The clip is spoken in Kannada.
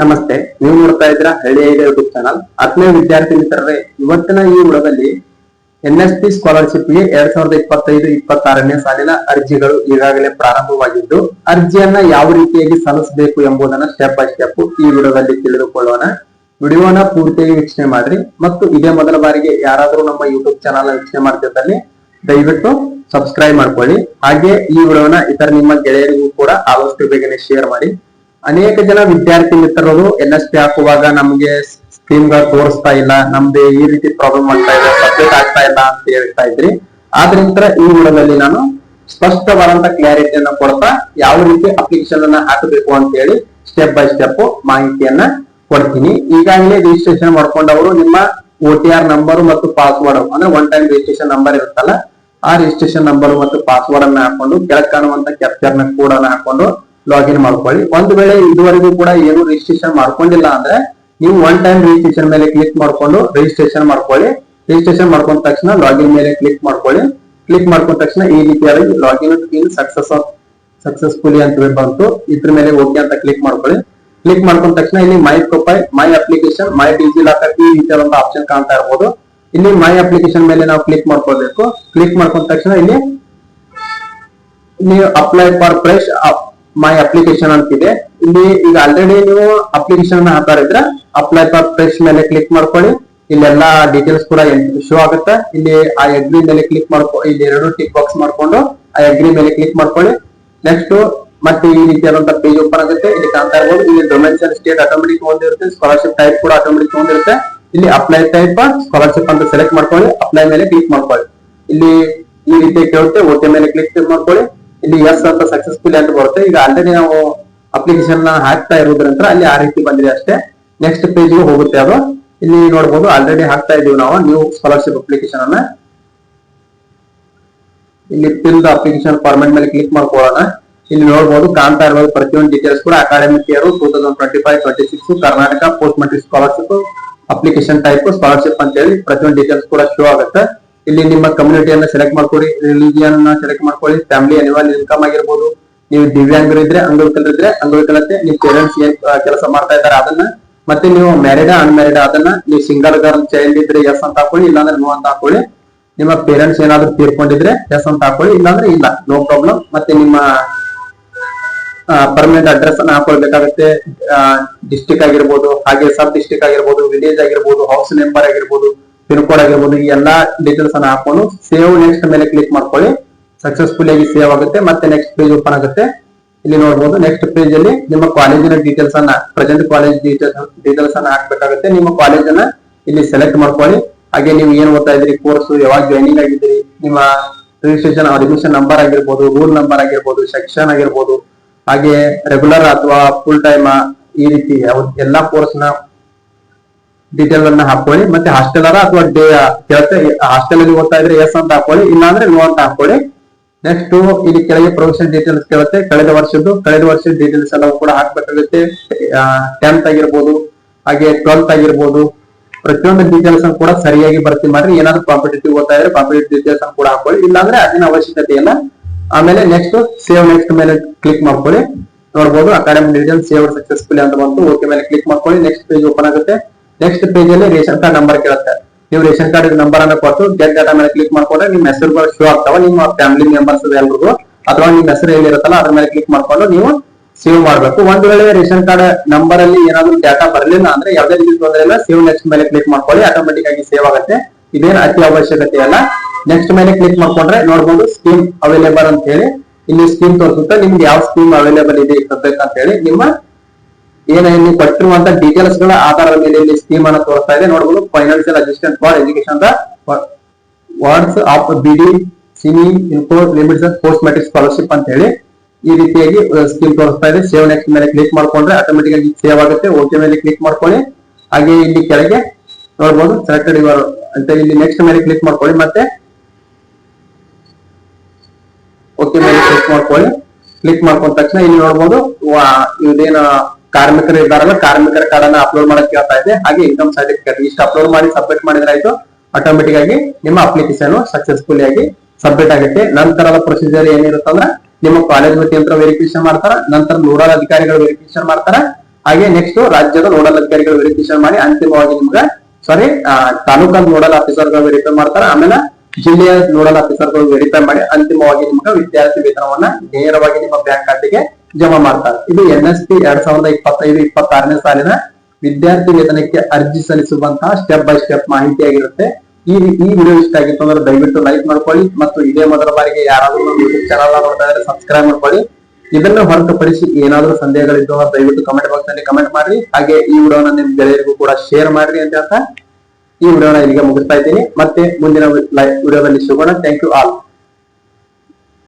ನಮಸ್ತೆ, ನೀವು ನೋಡ್ತಾ ಇದ್ರ ಹಳ್ಳಿ ಯೂಟ್ಯೂಬ್ ಚಾನಲ್. ಆತ್ಮೀಯ ವಿದ್ಯಾರ್ಥಿ ಮಿತ್ರರೇ ಇವತ್ತಿನ ಈ ವಿಡೋದಲ್ಲಿ ಎನ್ ಎಸ್ ಪಿ ಸ್ಕಾಲರ್ಶಿಪ್ಗೆ ಎರಡ್ ಸಾವಿರದ ಇಪ್ಪತ್ತೈದು, ಇಪ್ಪತ್ತಾರನೇ ಸಾಲಿನ ಅರ್ಜಿಗಳು ಈಗಾಗಲೇ ಪ್ರಾರಂಭವಾಗಿದ್ದು, ಅರ್ಜಿಯನ್ನ ಯಾವ ರೀತಿಯಾಗಿ ಸಲ್ಲಿಸಬೇಕು ಎಂಬುದನ್ನ ಸ್ಟೆಪ್ ಬೈ ಸ್ಟೆಪ್ ಈ ವಿಡಿಯೋದಲ್ಲಿ ತಿಳಿದುಕೊಳ್ಳೋಣ. ವಿಡಿಯೋನ ಪೂರ್ತಿಯಾಗಿ ವೀಕ್ಷಣೆ ಮಾಡ್ರಿ ಮತ್ತು ಇದೇ ಮೊದಲ ಬಾರಿಗೆ ಯಾರಾದರೂ ನಮ್ಮ ಯೂಟ್ಯೂಬ್ ಚಾನಲ್ ವೀಕ್ಷಣೆ ಮಾಡ್ತಿದ್ದಲ್ಲಿ ದಯವಿಟ್ಟು ಸಬ್ಸ್ಕ್ರೈಬ್ ಮಾಡ್ಕೊಳ್ಳಿ. ಹಾಗೆ ಈ ವಿಡಿಯೋನ ಇತರ ನಿಮ್ಮ ಗೆಳೆಯರಿಗೂ ಕೂಡ ಆದಷ್ಟು ಬೇಗನೆ ಶೇರ್ ಮಾಡಿ. ಅನೇಕ ಜನ ವಿದ್ಯಾರ್ಥಿ ಮಿತ್ರರು ಎನ್ ಎಸ್ ಪಿ ಹಾಕುವಾಗ ನಮ್ಗೆ ಸ್ಕ್ರೀನ್ಗಳು ತೋರಿಸ್ತಾ ಇಲ್ಲ. ನಮ್ದು ಈ ರೀತಿ ಪ್ರಾಬ್ಲಮ್ ಆಗ್ತಾ ಇದೆ ಸಬ್ಜೆಕ್ಟ್ ಆಗ್ತಾ ಇಲ್ಲ ಅಂತ ಹೇಳ್ತಾ ಇದ್ರಿ. ಆದ್ರಿಂದ ಈ ವಿಡಿಯೋದಲ್ಲಿ ನಾನು ಸ್ಪಷ್ಟವಾದಂತ ಕ್ಲಾರಿಟಿಯನ್ನ ಕೊಡ್ತಾ ಯಾವ ರೀತಿ ಅಪ್ಲಿಕೇಶನ್ ಅನ್ನ ಹಾಕಬೇಕು ಅಂತ ಹೇಳಿ ಸ್ಟೆಪ್ ಬೈ ಸ್ಟೆಪ್ ಮಾಹಿತಿಯನ್ನ ಕೊಡ್ತೀನಿ. ಈಗಾಗಲೇ ರಿಜಿಸ್ಟ್ರೇಷನ್ ಮಾಡ್ಕೊಂಡವರು ನಿಮ್ಮ ಓ ಟಿ ಆರ್ ನಂಬರ್ ಮತ್ತು ಪಾಸ್ವರ್ಡ್ ಅಂದ್ರೆ ಒನ್ ಟೈಮ್ ರಿಜಿಸ್ಟ್ರೇಷನ್ ನಂಬರ್ ಇರುತ್ತಲ್ಲ, ಆ ರಿಜಿಸ್ಟ್ರೇಷನ್ ನಂಬರ್ ಮತ್ತು ಪಾಸ್ವರ್ಡ್ ಅನ್ನ ಹಾಕೊಂಡು ಕೆಳಗೆ ಕಾಣುವಂತ ಕ್ಯಾಪ್ಚರ್ನ ಕೂಡ ಹಾಕೊಂಡು ಲಾಗಿನ್ ಮಾಡ್ಕೊಳ್ಳಿ. ಒಂದು ವೇಳೆ ಇದುವರೆಗೂ ಕೂಡ ಏನು ರಿಜಿಸ್ಟ್ರೇಷನ್ ಮಾಡ್ಕೊಂಡಿಲ್ಲ ಅಂದ್ರೆ ನೀವು ಒನ್ ಟೈಮ್ ರಿಜಿಸ್ಟ್ರೇಷನ್ ಮೇಲೆ ಕ್ಲಿಕ್ ಮಾಡ್ಕೊಂಡು ರಿಜಿಸ್ಟ್ರೇಷನ್ ಮಾಡ್ಕೊಳ್ಳಿ. ರಿಜಿಸ್ಟ್ರೇಷನ್ ಮಾಡ್ಕೊಂಡ ತಕ್ಷಣ ಲಾಗಿನ್ ಮೇಲೆ ಕ್ಲಿಕ್ ಮಾಡ್ಕೊಳ್ಳಿ. ಕ್ಲಿಕ್ ಮಾಡ್ಕೊಂಡ ತಕ್ಷಣ ಈ ರೀತಿಯಾಗಿ ಲಾಗಿನ್ ಇನ್ ಸಕ್ಸಸ್ ಸಕ್ಸಸ್ಫುಲಿ ಅಂತ ಬಂತು. ಇದ್ರ ಮೇಲೆ ಓಕೆ ಅಂತ ಕ್ಲಿಕ್ ಮಾಡ್ಕೊಳ್ಳಿ. ಕ್ಲಿಕ್ ಮಾಡ್ಕೊಂಡ ತಕ್ಷಣ ಇಲ್ಲಿ my profile my application my DigiLocker ಈ ರೀತಿಯ ಒಂದು ಆಪ್ಷನ್ ಕಾಣ್ತಾ ಇರ್ಬೋದು. ಇಲ್ಲಿ ಮೈ ಅಪ್ಲಿಕೇಶನ್ ಮೇಲೆ ನಾವು ಕ್ಲಿಕ್ ಮಾಡ್ಕೊಳ್ಬೇಕು. ಕ್ಲಿಕ್ ಮಾಡ್ಕೊಂಡ ತಕ್ಷಣ ಇಲ್ಲಿ ನೀವು apply for fresh my application ಅಂತಿದೆ. ಇಲ್ಲಿ ಈಗ ಆಲ್ರೆಡಿ ನೀವು ಅಪ್ಲಿಕೇಶನ್ ಹಾಕಿದ್ರೆ ಅಪ್ಲೈ ಫಾರ್ ಫ್ರೆಶ್ ಮೇಲೆ ಕ್ಲಿಕ್ ಮಾಡ್ಕೊಳ್ಳಿ. ಇಲ್ಲೆಲ್ಲಾ ಡೀಟೇಲ್ಸ್ ಕೂಡ ಶೋ ಆಗುತ್ತೆ. ಇಲ್ಲಿ ಆ ಅಗ್ರಿ ಮೇಲೆ ಕ್ಲಿಕ್ ಮಾಡ್ಕೊ, ಇಲ್ಲಿ ಎರಡು ಟಿಕ್ ಬಾಕ್ಸ್ ಮಾಡ್ಕೊಂಡು ಆ ಅಗ್ರಿ ಮೇಲೆ ಕ್ಲಿಕ್ ಮಾಡ್ಕೊಳ್ಳಿ. ನೆಕ್ಸ್ಟ್ ಮತ್ತೆ ಈ ರೀತಿಯಾದಂತ ಪೇಜ್ ಓಪನ್ ಆಗುತ್ತೆ. ಇಲ್ಲಿ ಕಾಣ್ತಾ ಇರ್ಬೋದು, ಇಲ್ಲಿ ಡೊಮೆನ್ಷನ್ ಸ್ಟೇಟ್ ಆಟೋಮೆಟಿಕ್ ಹೊಂದಿರುತ್ತೆ. ಸ್ಕಾಲರ್ಶಿಪ್ ಟೈಪ್ ಕೂಡ ಆಟೋಮೆಟಿಕ್ ಹೊಂದಿರುತ್ತೆ. ಇಲ್ಲಿ ಅಪ್ಲೈ ಟೈಪ್ ಸ್ಕಾಲರ್ಶಿಪ್ ಅಂತ ಸೆಲೆಕ್ಟ್ ಮಾಡ್ಕೊಳ್ಳಿ. ಅಪ್ಲೈ ಮೇಲೆ ಕ್ಲಿಕ್ ಮಾಡ್ಕೊಳ್ಳಿ. ಇಲ್ಲಿ ಈ ರೀತಿ ಕೇಳುತ್ತೆ ಓಕೆ ಮೇಲೆ ಕ್ಲಿಕ್ ಮಾಡ್ಕೊಳ್ಳಿ. ಇಲ್ಲಿ ಎಸ್ ಅಂತ ಸಕ್ಸಸ್ಫುಲ್ ಅಂತ ಬರುತ್ತೆ. ಈಗ ಆಲ್ರೆಡಿ ನಾವು ಅಪ್ಲಿಕೇಶನ್ನ ಹಾಕ್ತಾ ಇರೋದ್ರಿಂದ ಅಲ್ಲಿ ಆ ರೀತಿ ಬಂದಿದೆ ಅಷ್ಟೇ. ನೆಕ್ಸ್ಟ್ ಪೇಜ್ ಹೋಗುತ್ತೆ ಅದು. ಇಲ್ಲಿ ನೋಡಬಹುದು ಆಲ್ರೆಡಿ ಹಾಕ್ತಾ ಇದೀವಿ ನಾವು ನ್ಯೂ ಸ್ಕಾಲರ್ಶಿಪ್ ಅಪ್ಲಿಕೇಶನ್ ಅನ್ನ. ಇಲ್ಲಿ ದ ಅಪ್ಲಿಕೇಶನ್ ಫಾರ್ಮೆಟ್ ಮೇಲೆ ಕ್ಲಿಕ್ ಮಾಡ್ಕೊಳ್ಳೋಣ. ಇಲ್ಲಿ ನೋಡಬಹುದು ಕಾಣ್ತಾ ಇರಬಹುದು ಪ್ರತಿಯೊಂದು ಡೀಟೇಲ್ಸ್ ಕೂಡ academic year two thousand twenty five twenty six Karnataka post matric scholarship application type scholarship ಅಂತ ಹೇಳಿ ಪ್ರತಿಯೊಂದು ಡೀಟೇಲ್ಸ್ ಕೂಡ ಶೋ ಆಗುತ್ತೆ. ಇಲ್ಲಿ ನಿಮ್ಮ ಕಮ್ಯುನಿಟಿಯನ್ನ ಸೆಲೆಕ್ಟ್ ಮಾಡ್ಕೊಳ್ಳಿ ರಿಲಿಜಿಯನ್ ಸೆಲೆಕ್ಟ್ ಮಾಡ್ಕೊಳ್ಳಿ ಫ್ಯಾಮಿಲಿ ಅನಿವಾಲ್ ಇನ್ಕಮ್ ಆಗಿರ್ಬೋದು. ನೀವು ದಿವ್ಯಾಂಗರು ಇದ್ರೆ ಅಂಗವಿಕಲರು ಇದ್ರೆ ಅಂಗವಿಕಲತೆ ನಿಮ್ ಪೇರೆಂಟ್ಸ್ ಏನ್ ಕೆಲಸ ಮಾಡ್ತಾ ಇದ್ದಾರೆ ಅದನ್ನ, ಮತ್ತೆ ನೀವು ಮ್ಯಾರಿಡ್ ಅನ್ಮ್ಯಾರಿಡ್ ಅದನ್ನ ನೀವು ಸಿಂಗಲ್ ಗರ್ಲ್ ಚೈಲ್ಡ್ ಇದ್ರೆ ಎಸ್ ಅಂತ ಹಾಕೊಳ್ಳಿ, ಇಲ್ಲಾಂದ್ರೆ ನೋ ಅಂತ ಹಾಕೊಳ್ಳಿ. ನಿಮ್ಮ ಪೇರೆಂಟ್ಸ್ ಏನಾದ್ರು ತೀರ್ಕೊಂಡಿದ್ರೆ ಎಸ್ ಅಂತ ಹಾಕೊಳ್ಳಿ, ಇಲ್ಲಾಂದ್ರೆ ಇಲ್ಲ ನೋ ಪ್ರಾಬ್ಲಮ್ ಮತ್ತೆ ನಿಮ್ಮ ಪರ್ಮನೆಂಟ್ ಅಡ್ರೆಸ್ ಅನ್ನ ಹಾಕೊಳ್ಬೇಕಾಗುತ್ತೆ. ಡಿಸ್ಟಿಕ್ ಆಗಿರ್ಬೋದು, ಹಾಗೆ ಸಬ್ ಡಿಸ್ಟಿಕ್ ಆಗಿರ್ಬೋದು ವಿಲೇಜ್ ಆಗಿರ್ಬೋದು ಹೌಸ್ ನಂಬರ್ ಆಗಿರ್ಬೋದು. ಪಿನ್ ಕೋಡ್ ಆಗಿರ್ಬೋದು, ಈ ಎಲ್ಲಾ ಡೀಟೇಲ್ಸ್ ಅನ್ನ ಹಾಕೊಂಡು ಸೇವ್ ನೆಕ್ಸ್ಟ್ ಮೇಲೆ ಕ್ಲಿಕ್ ಮಾಡ್ಕೊಳ್ಳಿ. ಸಕ್ಸಸ್ಫುಲ್ ಆಗಿ ಸೇವ್ ಆಗುತ್ತೆ, ಮತ್ತೆ ನೆಕ್ಸ್ಟ್ ಪೇಜ್ ಓಪನ್ ಆಗುತ್ತೆ. ಇಲ್ಲಿ ನೋಡಬಹುದು ನೆಕ್ಸ್ಟ್ ಪೇಜ್ ಅಲ್ಲಿ ನಿಮ್ಮ ಕಾಲೇಜಿನ ಡೀಟೇಲ್ಸ್ ಅನ್ನ ಪ್ರೆಸೆಂಟ್ ಕಾಲೇಜ್ ಡೀಟೇಲ್ಸ್ ಅನ್ನ ಹಾಕ್ಬೇಕಾಗುತ್ತೆ. ನಿಮ್ಮ ಕಾಲೇಜ್ ಅನ್ನ ಇಲ್ಲಿ ಸೆಲೆಕ್ಟ್ ಮಾಡ್ಕೊಳ್ಳಿ. ಹಾಗೆ ನೀವು ಏನ್ ಓದ್ತಾ ಇದ್ರಿ ಕೋರ್ಸ್ ಯಾವಾಗ ಜಾಯ್ನಿಂಗ್ ಆಗಿದ್ದೀರಿ, ನಿಮ್ಮ ರಿಜಿಸ್ಟ್ರೇಷನ್ ಅಡ್ಮಿಷನ್ ನಂಬರ್ ಆಗಿರ್ಬೋದು ರೂಲ್ ನಂಬರ್ ಆಗಿರ್ಬೋದು ಸೆಕ್ಷನ್ ಆಗಿರ್ಬೋದು, ಹಾಗೆ ರೆಗ್ಯುಲರ್ ಅಥವಾ ಫುಲ್ ಟೈಮ್ ಈ ರೀತಿ ಎಲ್ಲಾ ಕೋರ್ಸ್ನ ಡೀಟೇಲ್ ಅನ್ನ ಹಾಕೊಳ್ಳಿ, ಮತ್ತೆ ಹಾಸ್ಟೆಲ್ ಅಥವಾ ಡೇ ಕೇಳುತ್ತೆ ಹಾಸ್ಟೆಲ್ ಅಲ್ಲಿ ಓದ್ತಾ ಇದ್ರೆ ಎಸ್ ಅಂತ ಹಾಕೊಳ್ಳಿ, ಇಲ್ಲಾಂದ್ರೆ ನೋ ಅಂತ ಹಾಕೊಳ್ಳಿ. ನೆಕ್ಸ್ಟ್ ಇಲ್ಲಿ ಕೆಳಗೆ ಪ್ರೊಫೆಷನ್ ಡೀಟೇಲ್ಸ್ ಕೇಳುತ್ತೆ. ಕಳೆದ ವರ್ಷದ್ದು, ಕಳೆದ ವರ್ಷದ ಡೀಟೇಲ್ಸ್ ಎಲ್ಲ ಕೂಡ ಹಾಕ್ಬೇಕಾಗುತ್ತೆ. ಟೆಂತ್ ಆಗಿರ್ಬೋದು, ಹಾಗೆ ಟ್ವೆಲ್ತ್ ಆಗಿರ್ಬೋದು. ಪ್ರತಿಯೊಂದು ಡೀಟೇಲ್ಸ್ ಅನ್ನು ಕೂಡ ಸರಿಯಾಗಿ ಭರ್ತಿ ಮಾಡ್ರಿ. ಏನಾದ್ರು ಕಾಂಪಿಟೇಟಿವ್ ಓದ್ತಾ ಇದ್ರೆ ಕಾಂಪಿಟೇಟಿವ್ ಡೀಟೇಲ್ಸ್ ಅನ್ನು ಕೂಡ ಹಾಕೊಳ್ಳಿ. ಇಲ್ಲಾಂದ್ರೆ ಅದಿನ ಅವಶ್ಯಕತೆ ಇಲ್ಲ ಆಮೇಲೆ ನೆಕ್ಸ್ಟ್ ಸೇವ್ ನೆಕ್ಸ್ಟ್ ಮೇಲೆ ಕ್ಲಿಕ್ ಮಾಡ್ಕೊಳ್ಳಿ. ನೋಡ್ಬೋದು ಅಕಾಡೆಮಿಕ್ ಡೀಟೇಲ್ಸ್ ಸೇವ್ ಸಕ್ಸಸ್ಫುಲ್ ಅಂತ ಬಂತು. ಓಕೆ ಮೇಲೆ ಕ್ಲಿಕ್ ಮಾಡ್ಕೊಳ್ಳಿ. ನೆಕ್ಸ್ಟ್ ಪೇಜ್ ಓಪನ್ ಆಗುತ್ತೆ. ನೆಕ್ಸ್ಟ್ ಪೇಜ್ ಅಲ್ಲಿ ರೇಷನ್ ಕಾರ್ಡ್ ನಂಬರ್ ಕೇಳುತ್ತೆ. ನೀವು ರೇಷನ್ ಕಾರ್ಡ್ ನಂಬರ್ ಅನ್ನ ಕೊಟ್ಟು ಗೆಟ್ ಡಾಟಾ ಮೇಲೆ ಕ್ಲಿಕ್ ಮಾಡ್ಕೊಂಡ್ರೆ ನಿಮ್ಮ ಹೆಸರುಗಳು ಶೋ ಆಗ್ತಾವ. ನಿಮ್ಮ ಫ್ಯಾಮಿಲಿ ಮೆಂಬರ್ಸ್ ಎಲ್ರಿಗೂ ಅಥವಾ ನಿಮ್ಮ ಹೆಸರು ಹೇಳಿರುತ್ತಲ್ಲ, ಅದ್ರ ಮೇಲೆ ಕ್ಲಿಕ್ ಮಾಡ್ಕೊಂಡು ನೀವು ಸೇವ್ ಮಾಡ್ಬೇಕು. ಒಂದ್ ವೇಳೆ ರೇಷನ್ ಕಾರ್ಡ್ ನಂಬರ್ ಅಲ್ಲಿ ಏನಾದ್ರು ಡಾಟಾ ಬರಲಿಲ್ಲ ಅಂದ್ರೆ ಯಾವ್ದೇ ರೀತಿ ತೊಂದರೆ ಇಲ್ಲ ಸೇವ್ ನೆಕ್ಸ್ಟ್ ಮೇಲೆ ಕ್ಲಿಕ್ ಮಾಡ್ಕೊಳ್ಳಿ ಆಟೋಮೆಟಿಕ್ ಆಗಿ ಸೇವ್ ಆಗುತ್ತೆ. ಇದೇನು ಅತಿ ಅವಶ್ಯಕತೆ ಅಲ್ಲ. ನೆಕ್ಸ್ಟ್ ಮೇಲೆ ಕ್ಲಿಕ್ ಮಾಡ್ಕೊಂಡ್ರೆ ನೋಡ್ಬೋದು ಸ್ಕೀಮ್ ಅವೈಲೇಬಲ್ ಅಂತ ಹೇಳಿ. ಇಲ್ಲಿ ಸ್ಕೀಮ್ ತೋರಿಸುತ್ತೆ. ನಿಮ್ಗೆ ಯಾವ ಸ್ಕೀಮ್ ಅವೈಲೇಬಲ್ ಇದೆ ಅಂತ ಹೇಳಿ ನಿಮ್ಮ ಏನ ಇಲ್ಲಿ ಕೊಟ್ಟಿರುವಂತ ಡೀಟೇಲ್ಸ್ಗಳ ಆಧಾರದ ಮೇಲೆ ಇಲ್ಲಿ ಸ್ಕೀಮ್ ಅನ್ನ ತೋರಿಸ್ತಾ ಇದೆ. ನೋಡಬಹುದು financial assistant for education wards of beedi cine info limits post matric scholarship ಅಂತ ಹೇಳಿ ಈ ರೀತಿಯಾಗಿ ಸ್ಕೀಮ್ ತೋರಿಸ್ತಾ ಇದೆ. ಸೇವ್ ನೆಕ್ಸ್ಟ್ ಮೇಲೆ ಕ್ಲಿಕ್ ಮಾಡ್ಕೊಂಡ್ರೆ ಆಟೋಮೆಟಿಕ್ ಆಗಿ ಸೇವ್ ಆಗುತ್ತೆ. ಓಕೆ ಮೇಲೆ ಕ್ಲಿಕ್ ಮಾಡ್ಕೊಳ್ಳಿ. ಹಾಗೆ ಇಲ್ಲಿ ಕೆಳಗೆ ನೋಡಬಹುದು ಸೆಲೆಕ್ಟೆಡ್ ಯುವರ್ ಅಂತ ಇಲ್ಲಿ ನೆಕ್ಸ್ಟ್ ಮೇಲೆ ಕ್ಲಿಕ್ ಮಾಡ್ಕೊಳ್ಳಿ. ಮತ್ತೆ ಓಕೆ ಮೇಲೆ ಕ್ಲಿಕ್ ಮಾಡ್ಕೊಳ್ಳಿ. ಕ್ಲಿಕ್ ಮಾಡ್ಕೊಂಡ ತಕ್ಷಣ ಇಲ್ಲಿ ನೋಡಬಹುದು ಇದೇನ ಕಾರ್ಮಿಕರು ಇದ್ದಾರಲ್ಲ ಕಾರ್ಮಿಕರ ಕಾರ್ಡ್ ಅನ್ನ ಅಪ್ಲೋಡ್ ಮಾಡಕ್ ಕೇಳ್ತಾ ಇದೆ ಹಾಗೆ ಇನ್ಕಮ್ ಸರ್ಟಿಫಿಕೇಟ್ ಇಷ್ಟು ಅಪ್ಲೋಡ್ ಮಾಡಿ ಸಬ್ಮಿಟ್ ಮಾಡಿದ್ರೆ ಆಯ್ತು ಆಟೋಮೆಟಿಕ್ ಆಗಿ ನಿಮ್ಮ ಅಪ್ಲಿಕೇಶನ್ ಸಕ್ಸಸ್ಫುಲ್ ಆಗಿ ಸಬ್ಮಿಟ್ ಆಗುತ್ತೆ. ನಂತರದ ಪ್ರೊಸೀಜರ್ ಏನಿರುತ್ತಂದ್ರ ನಿಮ್ಮ ಕಾಲೇಜ್ ವತಿಯಂತ್ರ ವೆರಿಫಿಕೇಶನ್ ಮಾಡ್ತಾರ, ನಂತರ ನೋಡಲ್ ಅಧಿಕಾರಿಗಳು ವೆರಿಫಿಕೇಶನ್ ಮಾಡ್ತಾರ. ಹಾಗೆ ನೆಕ್ಸ್ಟ್ ರಾಜ್ಯದ ನೋಡಲ್ ಅಧಿಕಾರಿಗಳು ವೆರಿಫಿಕೇಶನ್ ಮಾಡಿ ಅಂತಿಮವಾಗಿ ನಿಮ್ಗೆ ಸಾರಿ ತಾಲೂಕಾ ನೋಡಲ್ ಆಫೀಸರ್ಗಳು ವೆರಿಫೈ ಮಾಡ್ತಾರ. ಆಮೇಲೆ ಜಿಲ್ಲೆಯ ನೋಡಲ್ ಆಫೀಸರ್ಗಳು ವೆರಿಫೈ ಮಾಡಿ ಅಂತಿಮವಾಗಿ ನಿಮ್ಗೆ ವಿದ್ಯಾರ್ಥಿ ವೇತನವನ್ನ ನೇರವಾಗಿ ನಿಮ್ಮ ಬ್ಯಾಂಕ್ ಖಾತೆಗೆ ಜಮಾ ಮಾಡ್ತಾರೆ. ಇದು ಎನ್ ಎಸ್ ಪಿ ಎರಡ್ ಸಾವಿರದ ಇಪ್ಪತ್ತೈದು, ಇಪ್ಪತ್ತಾರನೇ ಸಾಲಿನ ವಿದ್ಯಾರ್ಥಿ ವೇತನಕ್ಕೆ ಅರ್ಜಿ ಸಲ್ಲಿಸುವಂತಹ ಸ್ಟೆಪ್ ಬೈ ಸ್ಟೆಪ್ ಮಾಹಿತಿ ಆಗಿರುತ್ತೆ ಈ ಈ ವಿಡಿಯೋ ಇಷ್ಟ ಆಗಿತ್ತು ಅಂದ್ರೆ ದಯವಿಟ್ಟು ಲೈಕ್ ಮಾಡ್ಕೊಳ್ಳಿ ಮತ್ತು ಇದೇ ಮೊದಲ ಬಾರಿಗೆ ಯಾರಾದರೂ ಯೂಟ್ಯೂಬ್ ಚಾನಲ್ ನೋಡ್ತಾ ಇದ್ರೆ ಸಬ್ಸ್ಕ್ರೈಬ್ ಮಾಡ್ಕೊಳ್ಳಿ. ಇದನ್ನು ಹೊರತುಪಡಿಸಿ ಏನಾದ್ರೂ ಸಂದೇಹಗಳಿದ್ದು ದಯವಿಟ್ಟು ಕಮೆಂಟ್ ಬಾಕ್ಸ್ನಲ್ಲಿ ಕಮೆಂಟ್ ಮಾಡ್ರಿ. ಹಾಗೆ ಈ ವಿಡಿಯೋನ ನಿಮ್ ಗೆಳೆಯರಿಗೂ ಕೂಡ ಶೇರ್ ಮಾಡ್ರಿ ಅಂತ ಈ ವಿಡಿಯೋನ ಇಲ್ಲಿಗೆ ಮುಗಿಸ್ತಾ ಇದ್ದೀನಿ. ಮತ್ತೆ ಮುಂದಿನ ವಿಡಿಯೋದಲ್ಲಿ ಸಿಗೋಣ. Thank you all